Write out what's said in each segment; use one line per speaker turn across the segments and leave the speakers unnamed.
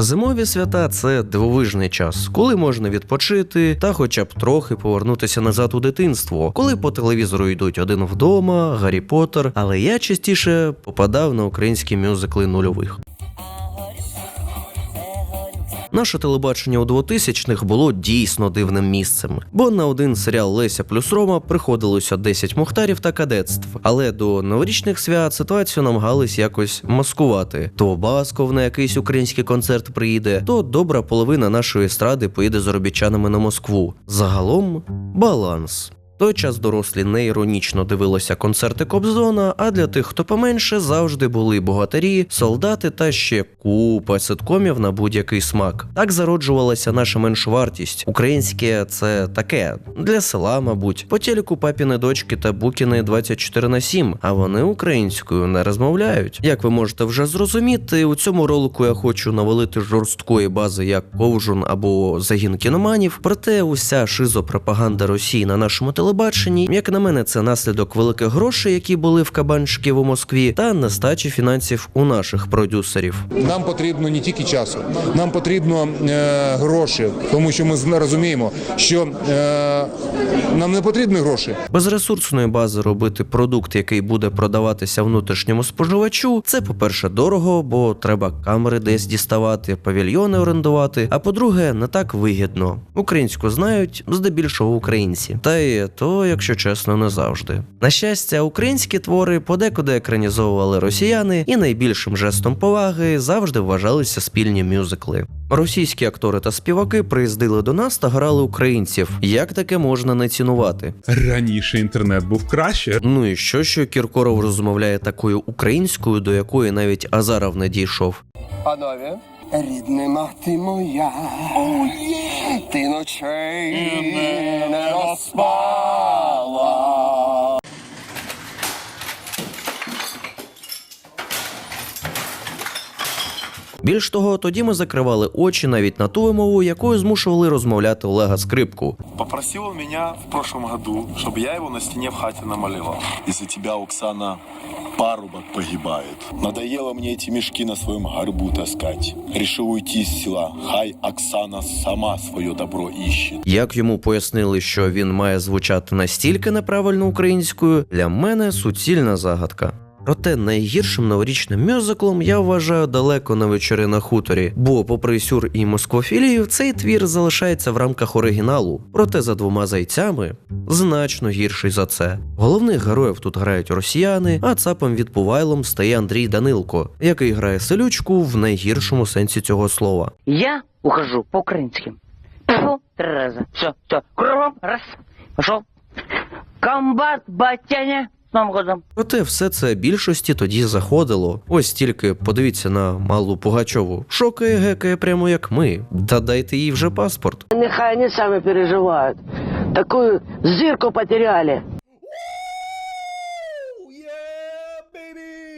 Зимові свята це дивовижний час, коли можна відпочити та хоча б трохи повернутися назад у дитинство, коли по телевізору йдуть один вдома, Гаррі Поттер, але я частіше попадав на українські мюзикли нульових. Наше телебачення у 2000-х було дійсно дивним місцем, бо на один серіал Леся плюс Рома приходилося 10 мухтарів та кадетств. Але до новорічних свят ситуацію намагались якось маскувати. То Басков на якийсь український концерт приїде, то добра половина нашої естради поїде з заробітчанами на Москву. Загалом баланс. Той час дорослі не іронічно дивилися концерти Кобзона, а для тих, хто поменше, завжди були богатирі, солдати та ще купа ситкомів на будь-який смак. Так зароджувалася наша меншовартість. Українське це таке для села, мабуть. По телеку папіни дочки та букіни 24 на 7, а вони українською не розмовляють. Як ви можете вже зрозуміти, у цьому ролику я хочу навалити жорсткої бази як ковжун або загін кіноманів. Проте уся шизопропаганда Росії на нашому телебаченні, як на мене, це наслідок великих грошей, які були в кабанчиків у Москві, та нестачі фінансів у наших продюсерів.
Нам потрібно не тільки часу, нам потрібно е, гроші, тому що ми розуміємо, що е, нам не потрібні гроші.
Без ресурсної бази робити продукт, який буде продаватися внутрішньому споживачу, це, по-перше, дорого, бо треба камери десь діставати, павільйони орендувати. А по-друге, не так вигідно. Українську знають здебільшого українці, та й то, якщо чесно, не завжди. На щастя, українські твори подекуди екранізовували росіяни, і найбільшим жестом поваги завжди вважалися спільні мюзикли. Російські актори та співаки приїздили до нас та грали українців. Як таке можна не цінувати?
Раніше інтернет був краще.
Ну і що, що Кіркоров розмовляє такою українською, до якої навіть Азаров не дійшов.
Панове, рідна мати моя, ти ночей не розпала.
Більш того, тоді ми закривали очі навіть на ту вимову, якою змушували розмовляти Олега Скрипку.
Попросил он меня в прошлом году, чтобы я его на стене в хате намалевал.
Из-за тебя, Оксана, парубок погибает. Надоело мне эти мешки на своем горбу таскать. Решил уйти из села. Хай Оксана сама свое добро ищет.
Як йому пояснили, що він має звучати настільки неправильно українською, для мене суцільна загадка. Проте найгіршим новорічним мюзиклом я вважаю далеко на вечори на хуторі, бо, попри сюр і москвофілію, цей твір залишається в рамках оригіналу. Проте за двома зайцями значно гірший за це. Головних героїв тут грають росіяни, а цапом від Пувайлом стає Андрій Данилко, який грає селючку в найгіршому сенсі цього слова.
Я ухожу по-украински. Пошел три раза. Все, все. Кругом. Раз. Пошел. Комбат, батяня. С Новым годом.
Проте все це більшості тоді заходило. Ось тільки подивіться на малу Пугачову. Шокає гекає прямо як ми. Та дайте їй вже паспорт.
Нехай вони самі переживають. Таку зирку потеряли.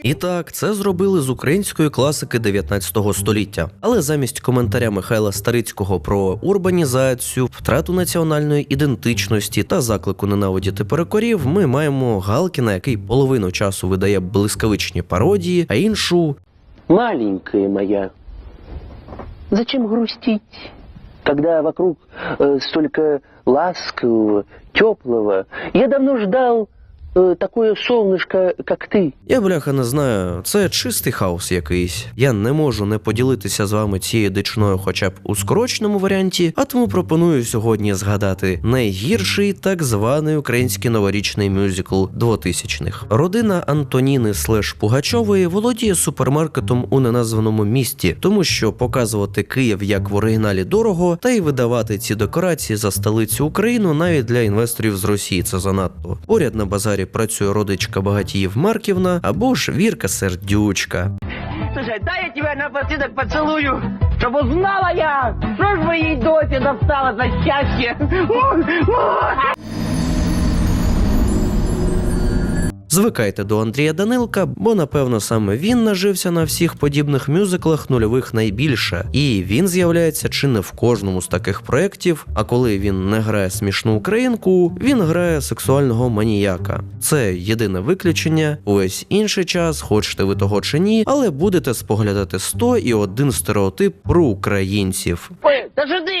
І так, це зробили з української класики 19 століття. Але замість коментаря Михайла Старицького про урбанізацію, втрату національної ідентичності та заклику ненавидіти перекорів, ми маємо Галкіна, який половину часу видає блискавичні пародії, а іншу
Маленькая моя, зачем грустить, когда вокруг э, столько ласкового, теплого? Я давно ждал такое солнышко, как ты.
Я бляха не знаю, це чистий хаос якийсь. Я не можу не поділитися з вами цією дичною, хоча б у скороченому варіанті, а тому пропоную сьогодні згадати найгірший так званий український новорічний мюзикл 2000-х. Родина Антоніни Слеш Пугачової володіє супермаркетом у неназваному місті, тому що показувати Київ як в оригіналі дорого, та й видавати ці декорації за столицю Україну навіть для інвесторів з Росії це занадто. Поряд на базарі працює родичка багатіїв Марківна або ж Вірка Сердючка.
Слушай, дай я тебе напоследок поцелую, чтобы узнала я, что ж моей доте достала за счастье.
Звикайте до Андрія Данилка, бо напевно саме він нажився на всіх подібних мюзиклах нульових найбільше, і він з'являється чи не в кожному з таких проєктів. А коли він не грає смішну українку, він грає сексуального маніяка. Це єдине виключення. Увесь інший час, хочете ви того чи ні, але будете споглядати 100 і один стереотип про українців.
Ой, що ти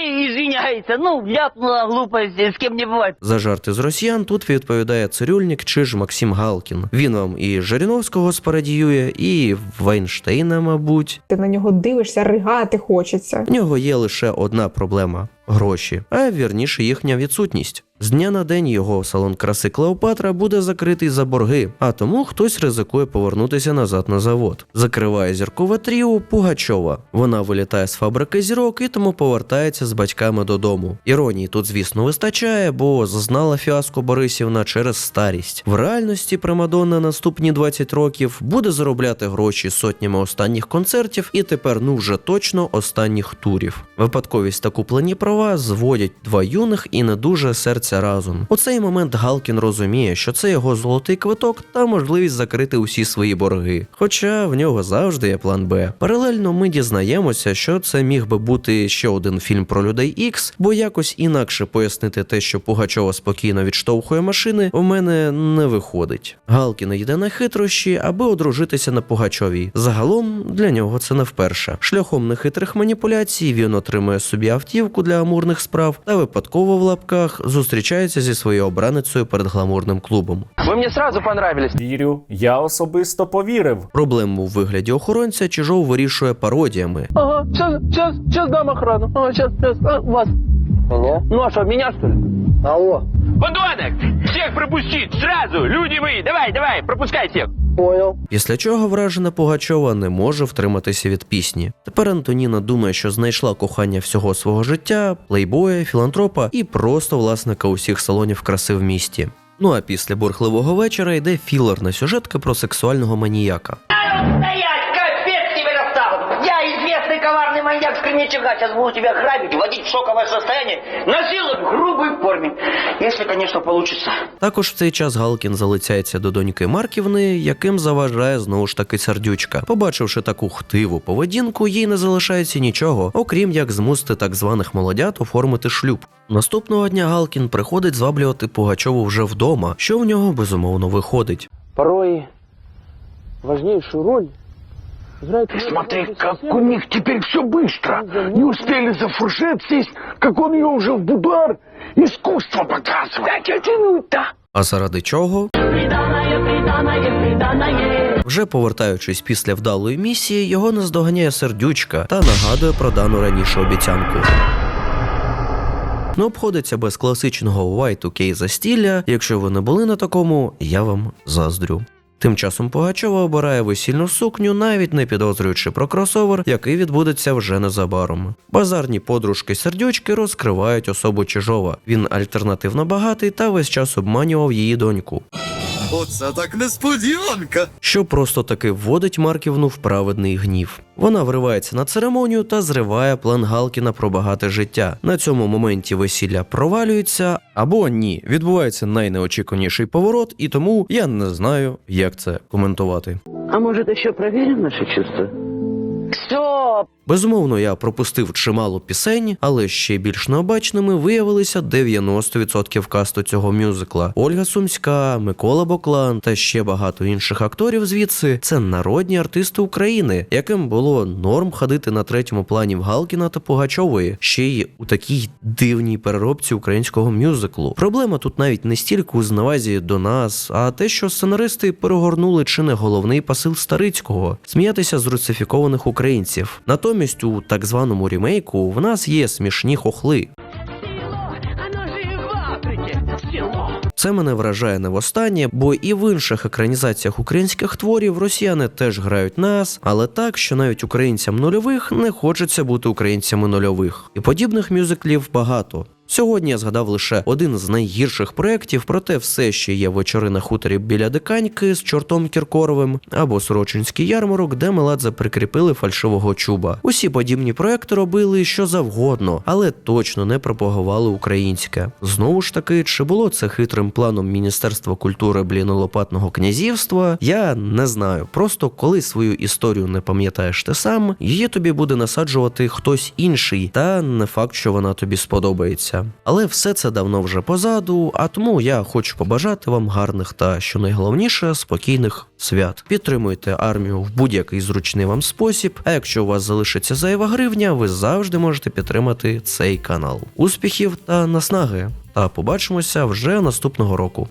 ты ну, ляпнула глупость, з ким не буває.
За жарти з росіян тут відповідає цирюльник чи ж Максим Галкін. Він вам і Жириновського спарадіює, і Вайнштейна, мабуть.
Ти на нього дивишся, ригати хочеться.
В нього є лише одна проблема гроші, а вірніше їхня відсутність. З дня на день його салон краси Клеопатра буде закритий за борги, а тому хтось ризикує повернутися назад на завод. Закриває зіркове тріо Пугачова. Вона вилітає з фабрики зірок і тому повертається з батьками додому. Іронії тут, звісно, вистачає, бо зазнала фіаско Борисівна через старість. В реальності Примадонна наступні 20 років буде заробляти гроші сотнями останніх концертів і тепер ну вже точно останніх турів. Випадковість та куплені права зводять два юних і не дуже серця разом. У цей момент Галкін розуміє, що це його золотий квиток та можливість закрити усі свої борги. Хоча в нього завжди є план Б. Паралельно ми дізнаємося, що це міг би бути ще один фільм про людей Ікс, бо якось інакше пояснити те, що Пугачова спокійно відштовхує машини, у мене не виходить. Галкін йде на хитрощі, аби одружитися на Пугачовій. Загалом для нього це не вперше. Шляхом нехитрих маніпуляцій він отримує собі автівку для амурних справ та випадково в лапках зустрічається зі своєю обраницею перед гламурним клубом.
Ви мені сразу понравились.
Вірю, я особисто повірив.
Проблему у вигляді охоронця Чижов вирішує пародіями.
Ага, сейчас, час, час дам охрану. Ага, сейчас, сейчас, а, вас.
Меня?
Ну а що, мене, що ли?
Алло,
Подонок! Всех пропустить! Сразу! Люди вы! Давай, давай! Пропускай всех!
понял.
Після чого вражена Пугачова не може втриматися від пісні. Тепер Антоніна думає, що знайшла кохання всього свого життя, плейбоя, філантропа і просто власника усіх салонів краси в місті. Ну а після бурхливого вечора йде філерна сюжетка про сексуального маніяка.
Маньяк с Кременчуга. Сейчас буду тебя грабить, вводить в шоковое состояние, насиловать в грубой форме. Если, конечно, получится.
Також в цей час Галкін залицяється до доньки Марківни, яким заважає знову ж таки сердючка. Побачивши таку хтиву поведінку, їй не залишається нічого, окрім як змусити так званих молодят оформити шлюб. Наступного дня Галкін приходить зваблювати Пугачову вже вдома, що в нього безумовно виходить.
Порой важнейшую роль.
Смотри, как у них теперь все быстро. Не успели зафуршет сесть, как он ее уже в будар искусство показывает. Да тянуть-то.
А заради чого? Вже повертаючись після вдалої місії, його наздоганяє сердючка та нагадує про дану раніше обіцянку. Не обходиться без класичного Y2K застілля. Якщо ви не були на такому, я вам заздрю. Тим часом Пугачова обирає весільну сукню, навіть не підозрюючи про кросовер, який відбудеться вже незабаром. Базарні подружки сердючки розкривають особу Чижова. Він альтернативно багатий та весь час обманював її доньку.
Оце так несподіванка.
що просто таки вводить Марківну в праведний гнів. Вона вривається на церемонію та зриває план Галкіна про багате життя. На цьому моменті весілля провалюється або ні, відбувається найнеочікуваніший поворот, і тому я не знаю, як це коментувати.
А может еще проверим наши чувства?
Все!
Безумовно, я пропустив чимало пісень, але ще більш необачними виявилися 90% касту цього мюзикла. Ольга Сумська, Микола Боклан та ще багато інших акторів звідси це народні артисти України, яким було норм ходити на третьому плані в Галкіна та Пугачової, ще й у такій дивній переробці українського мюзиклу. Проблема тут навіть не стільки у зневазі до нас, а те, що сценаристи перегорнули чи не головний посил Старицького сміятися з русифікованих українців. Натомість у так званому рімейку в нас є смішні хохли. Це мене вражає не востаннє, бо і в інших екранізаціях українських творів росіяни теж грають нас, але так, що навіть українцям нульових не хочеться бути українцями нульових. І подібних мюзиклів багато. Сьогодні я згадав лише один з найгірших проєктів, проте все ще є вечори на хуторі біля диканьки з чортом Кіркоровим або Сорочинський ярмарок, де Меладзе прикріпили фальшивого чуба. Усі подібні проекти робили що завгодно, але точно не пропагували українське. Знову ж таки, чи було це хитрим планом Міністерства культури блінолопатного князівства? Я не знаю. Просто коли свою історію не пам'ятаєш ти сам, її тобі буде насаджувати хтось інший, та не факт, що вона тобі сподобається. Але все це давно вже позаду, а тому я хочу побажати вам гарних та, що найголовніше, спокійних свят. Підтримуйте армію в будь-який зручний вам спосіб. А якщо у вас залишиться зайва гривня, ви завжди можете підтримати цей канал. Успіхів та наснаги! Та побачимося вже наступного року.